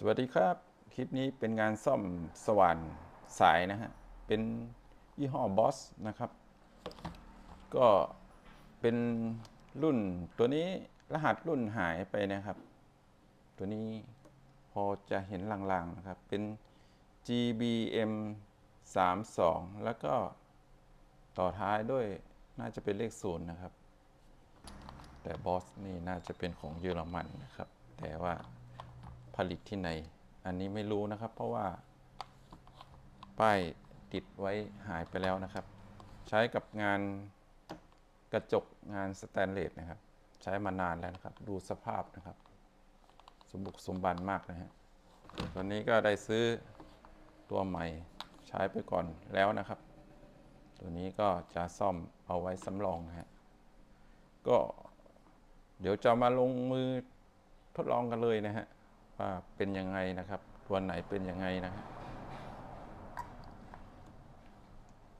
สวัสดีครับ คลิปนี้เป็นงานซ่อมสว่านสายนะฮะ เป็นยี่ห้อบอสนะครับ ก็เป็นรุ่นตัวนี้รหัสรุ่นหายไปนะครับ ตัวนี้พอจะเห็นลางๆนะครับ เป็น GBM 32แล้วก็ต่อท้ายด้วยน่าจะเป็นเลขศูนย์นะครับ แต่บอสนี่น่าจะเป็นของเยอรมันนะครับ แต่ว่า ผลิตที่ไหน อันนี้ไม่รู้นะครับ เพราะว่า ป้ายติดไว้หายไปแล้วนะครับ ใช้กับงานกระจกงานสแตนเลสนะครับ ใช้มานานแล้วนะครับ ดูสภาพนะครับ สมบุกสมบันมากนะฮะตอนนี้ก็ได้ซื้อตัวใหม่ใช้ไปก่อนแล้วนะครับ ตัวนี้ก็จะซ่อมเอาไว้สำรองนะฮะก็เดี๋ยวจะมาลงมือทดลองกันเลยนะฮะ ว่าเป็นยังไงนะครับ ตัวไหนเป็นยังไงนะ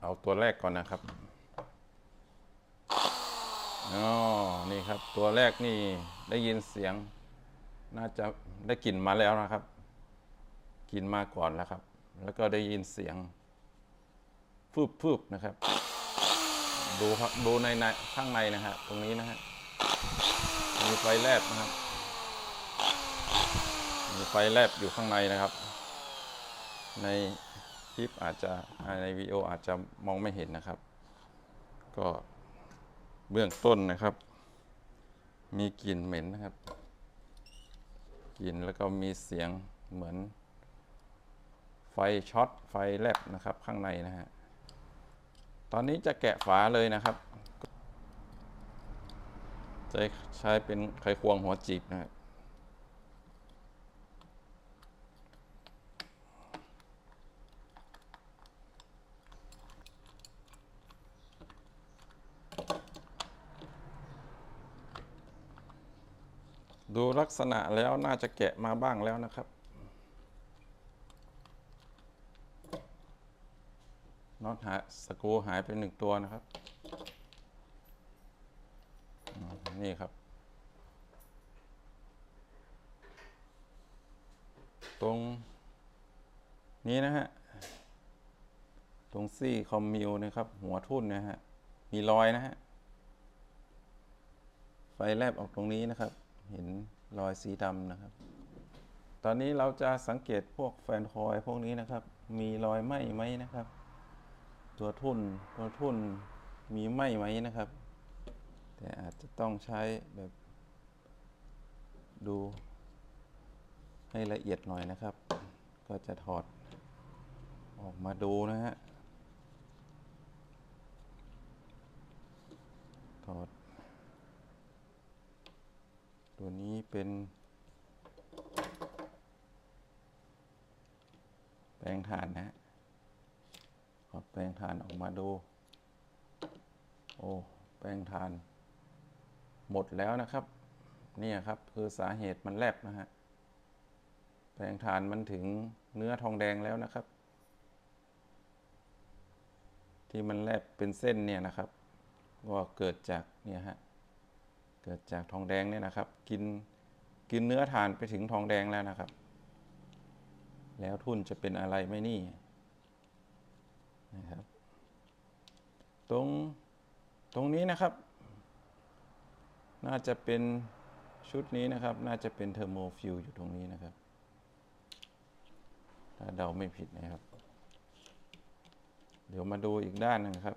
เอาตัวแรกก่อนนะครับอ๋อนี่ครับ ตัวแรกนี่ได้ยินเสียง น่าจะได้กลิ่นมาแล้วนะครับกลิ่นมาก่อนแล้วครับ แล้วก็ได้ยินเสียงฟืบฟืบนะครับ ดูครับดูในในข้างในนะฮะตรงนี้นะฮะมีไฟแลบนะครับ มีไฟแลบอยู่ข้างในนะครับ ในคลิปอาจจะในวิดีโออาจจะมองไม่เห็นนะครับ ก็เบื้องต้นนะครับ มีกลิ่นเหม็นนะครับกลิ่นแล้วก็มีเสียงเหมือน ไฟช็อตไฟแลบนะครับข้างในนะฮะตอนนี้จะแกะฝาเลยนะครับ จะใช้เป็นไขควงหัวจีบนะครับ ดูลักษณะแล้วน่าจะแกะมาบ้างแล้วนะครับน็อตหายสกรูหายไปหนึ่งตัวนะครับ นี่ครับ ตรงนี้นะฮะ ตรงซี่คอมมิวนะครับ หัวทุ่นนะฮะ มีรอยนะฮะ ไฟแลบออกตรงนี้นะครับ เห็นรอยสีดำนะครับ ตอนนี้เราจะสังเกตพวกแฟนคอยพวกนี้นะครับ มีรอยไหมไหมนะครับ ตัวทุ่นตัวทุ่นมีไหมไหมนะครับ แต่อาจจะต้องใช้แบบ ดูให้ละเอียดหน่อยนะครับ ก็จะถอดออกมาดูนะฮะถอด ตัวนี้เป็นแปลงถ่านนะฮะขอแปลงถ่านออกมาดู โอ้ แปลงถ่าน หมดแล้วนะครับเนี่ยครับคือสาเหตุมันแลบนะฮะ แปลงถ่านมันถึงเนื้อทองแดงแล้วนะครับ ที่มันแลบเป็นเส้นเนี่ยนะครับก็เกิดจากเนี่ยฮะ เกิดจากทองแดงเนี่ยนะครับ กินกินเนื้อถ่านไปถึงทองแดงแล้วนะครับ แล้วทุนจะเป็นอะไรไม่นี่นะครับ ตรงตรงนี้นะครับ น่าจะเป็นชุดนี้นะครับ น่าจะเป็นเทอร์โมฟิวอยู่ตรงนี้นะครับ ถ้าเดาไม่ผิดนะครับ เดี๋ยวมาดูอีกด้านหนึงครับ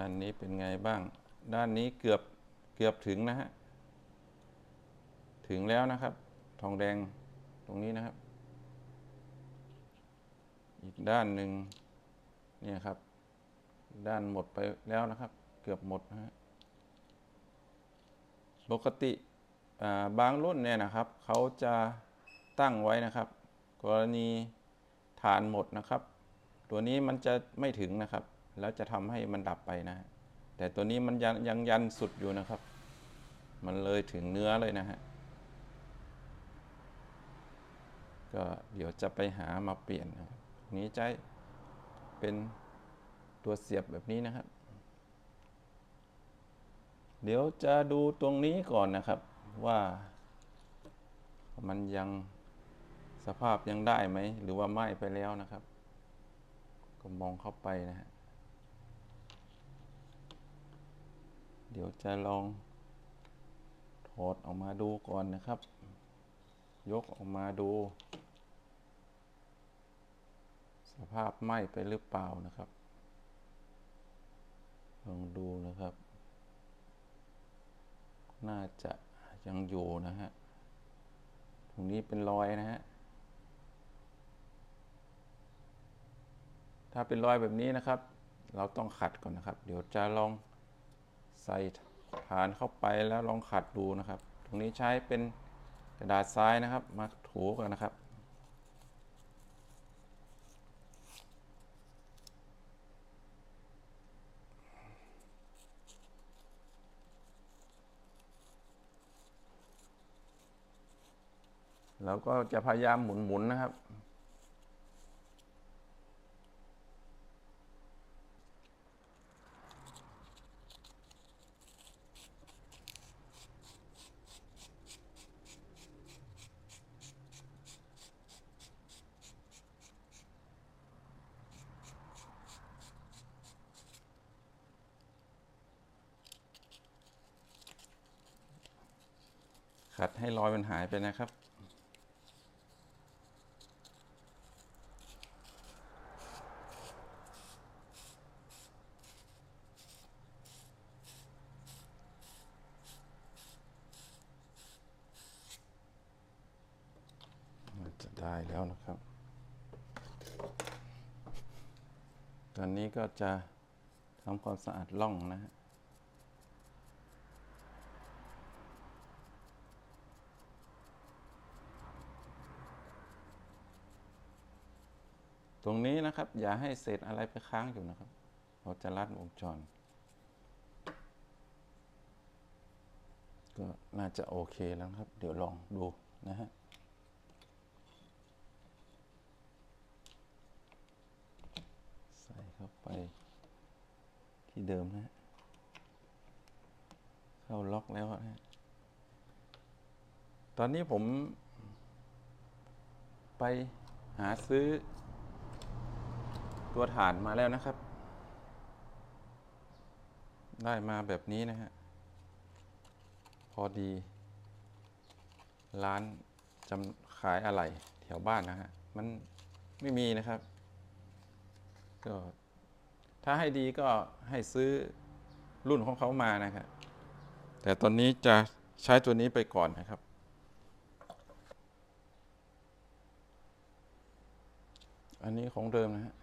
ด้านนี้เป็นไงบ้าง ด้านนี้เกือบเกือบถึงนะฮะ ถึงแล้วนะครับ ทองแดงตรงนี้นะครับ อีกด้านหนึ่งเนี่ยครับ ด้านหมดไปแล้วนะครับ เกือบหมดนะฮะ ปกติบางรุ่นเนี่ยนะครับ เขาจะตั้งไว้นะครับ กรณีฐานหมดนะครับ ตัวนี้มันจะไม่ถึงนะครับ แล้วจะทำให้มันดับไปนะฮะแต่ตัวนี้มันยังยังยันสุดอยู่นะครับ มันเลยถึงเนื้อเลยนะฮะ ก็เดี๋ยวจะไปหามาเปลี่ยนนะนี้ใช้เป็นตัวเสียบแบบนี้นะครับ เดี๋ยวจะดูตรงนี้ก่อนนะครับว่ามันยังสภาพยังได้ไหม หรือว่าไหม้ไปแล้วนะครับ ก็มองเข้าไปนะฮะ เดี๋ยวจะลองถอดออกมาดูก่อนนะครับ ยกออกมาดู สภาพไหม้ไปหรือเปล่านะครับ ลองดูนะครับ น่าจะยังอยู่นะฮะตรงนี้เป็นรอยนะฮะถ้าเป็นรอยแบบนี้นะครับ เราต้องขัดก่อนนะครับ เดี๋ยวจะลอง ใส่ฐานเข้าไปแล้วลองขัดดูนะครับ ตรงนี้ใช้เป็นกระดาษทรายนะครับ มาถูกันนะครับแล้วก็จะพยายามหมุนๆนะครับ ขัดให้รอยมันหายไปนะครับมันจะได้แล้วนะครับ ตอนนี้ก็จะทำความสะอาดล่องนะฮะ ตรงนี้นะครับ อย่าให้เศษอะไรไปค้างอยู่นะครับ เราจะรัดวงจร ก็น่าจะโอเคแล้วครับ เดี๋ยวลองดูนะฮะใส่เข้าไปที่เดิมนะฮะเข้าล็อกแล้วนะฮะตอนนี้ผมไปหาซื้อ ตัวฐานมาแล้วนะครับ ได้มาแบบนี้นะฮะ พอดี ร้านจำขายอะไรแถวบ้านนะฮะ มันไม่มีนะครับ ก็ถ้าให้ดีก็ให้ซื้อรุ่นของเขามานะครับ แต่ตอนนี้จะใช้ตัวนี้ไปก่อนนะครับ อันนี้ของเดิมนะฮะ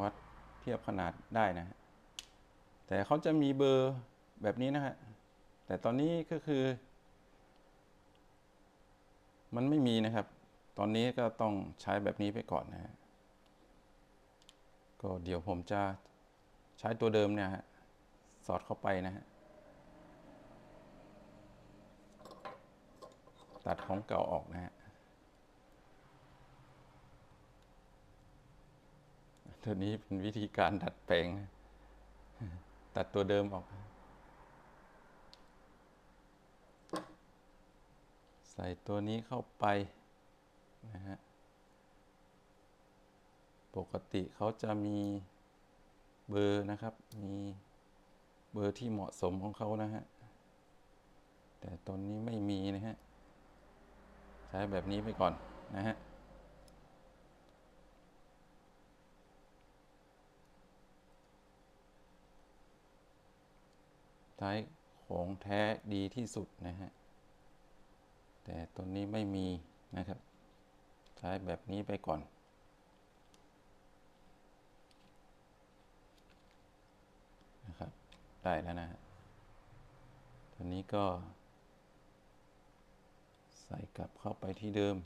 วัดเทียบขนาดได้นะฮะแต่เขาจะมีเบอร์แบบนี้นะฮะแต่ตอนนี้ก็คือ มันไม่มีนะครับ ตอนนี้ก็ต้องใช้แบบนี้ไปก่อนนะฮะก็เดี๋ยวผมจะใช้ตัวเดิมเนี่ยฮะสอดเข้าไปนะฮะตัดของเก่าออกนะฮะ ตัวนี้เป็นวิธีการดัดแปลง ตัดตัวเดิมออก ใส่ตัวนี้เข้าไปนะฮะปกติเขาจะมีเบอร์นะครับ มีเบอร์ที่เหมาะสมของเขานะฮะ แต่ตอนนี้ไม่มีนะฮะ ใช้แบบนี้ไปก่อนนะฮะ ใช้ของแท้ดีที่สุดนะฮะ แต่ตัวนี้ไม่มีนะครับ ใช้แบบนี้ไปก่อน นะครับ ได้แล้วนะฮะ ตัวนี้ก็ ใส่กลับเข้าไปที่เดิม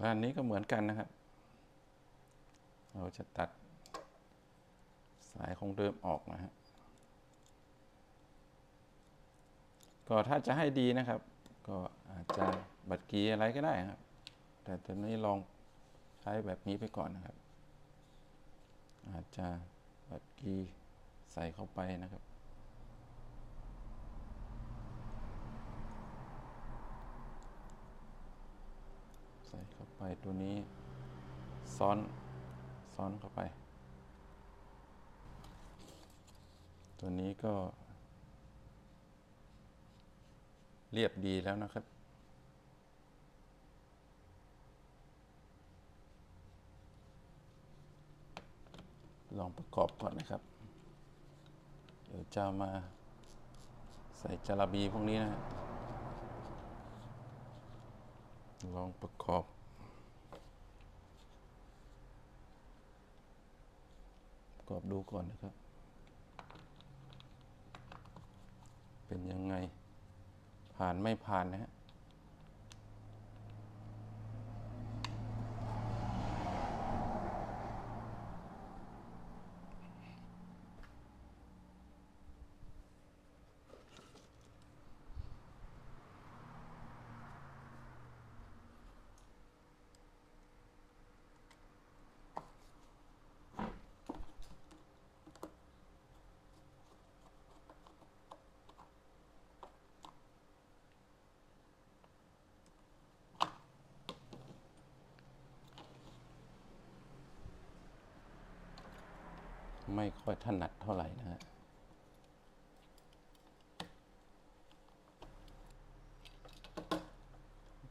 ด้านนี้ก็เหมือนกันนะครับ เราจะตัดสายของเดิมออกนะฮะก็ถ้าจะให้ดีนะครับ ก็อาจจะบัตรกีอะไรก็ได้ครับ แต่ตอนนี้ลองใช้แบบนี้ไปก่อนนะครับ อาจจะบัตรกีใส่เข้าไปนะครับ ใส่เข้า ไปตัวนี้ซ้อนซ้อนเข้าไป ตัวนี้ก็ เรียบดีแล้วนะครับลองประกอบก่อนนะครับ เดี๋ยวจะมาใส่จาระบีพวกนี้นะฮะลองประกอบ กระกอบดูก่อนนะครับ เป็นยังไงผ่านไม่ผ่านนะฮะ ไม่ค่อยถนัดเท่าไหร่นะฮะ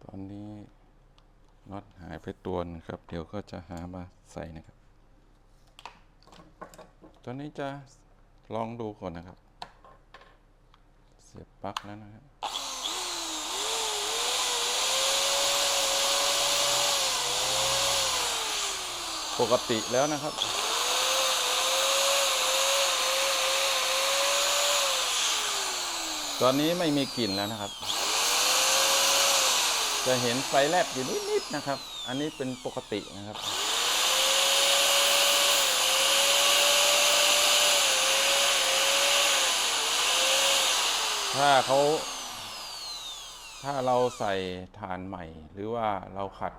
ตอนนี้น็อตหายไปตัวนงครับ เดี๋ยวก็จะหามาใส่นะครับ ตอนนี้จะลองดูก่อนนะครับ เสียบปลั๊กแล้วนะครับปกติแล้วนะครับ ตอนนี้ไม่มีกลิ่นแล้วนะครับ จะเห็นไฟแลบอยู่นิดๆนะครับ อันนี้เป็นปกตินะครับถ้าเขาถ้าเราใส่ฐานใหม่ หรือว่าเราขัด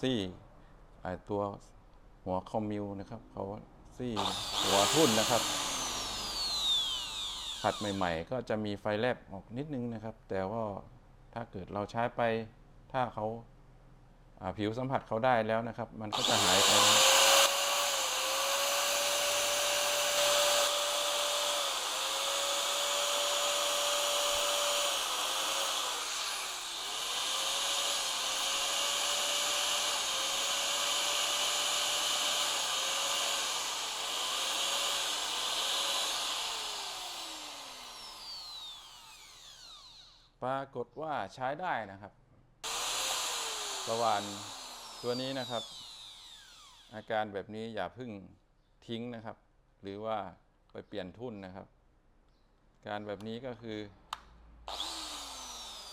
ซี่ตัวหัวคอมมิวนะครับเขาซี่หัวทุ่นนะครับ ขัดใหม่ ๆ ก็จะมีไฟแลบออกนิดนึงนะครับ แต่ว่าถ้าเกิดเราใช้ไปถ้าเขาอ่าผิวสัมผัสเขาได้แล้วนะครับ มันก็จะหายไปนะ ปรากฏว่าใช้ได้นะครับ ประวานตัวนี้นะครับ อาการแบบนี้อย่าเพึ่งทิ้งนะครับ หรือว่าไปเปลี่ยนทุ่นนะครับ การแบบนี้ก็คือ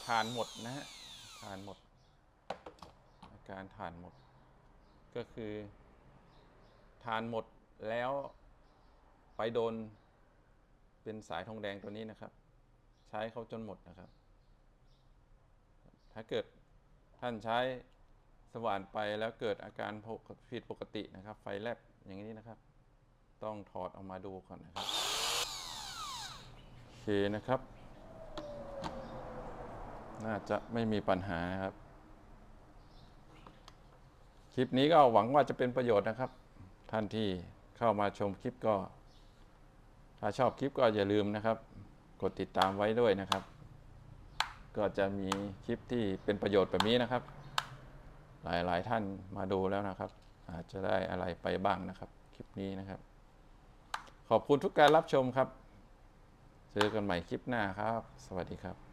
ทานหมดนะฮะทานหมด อาการทานหมด ก็คือทานหมดแล้วไปโดนเป็นสายทองแดงตัวนี้นะครับ ใช้เขาจนหมดนะครับ ถ้าเกิดท่านใช้สว่านไปแล้วเกิดอาการผิดปกตินะครับ ไฟแลบอย่างนี้นะครับ ต้องถอดออกมาดูก่อนนะครับโอเคนะครับ น่าจะไม่มีปัญหานะครับ คลิปนี้ก็หวังว่าจะเป็นประโยชน์นะครับ ท่านที่เข้ามาชมคลิปก็ ถ้าชอบคลิปก็อย่าลืมนะครับ กดติดตามไว้ด้วยนะครับ ก็จะมีคลิปที่เป็นประโยชน์แบบนี้นะครับ หลายๆท่านมาดูแล้วนะครับ อาจจะได้อะไรไปบ้างนะครับ คลิปนี้นะครับ ขอบคุณทุกการรับชมครับ เจอกันใหม่คลิปหน้าครับ สวัสดีครับ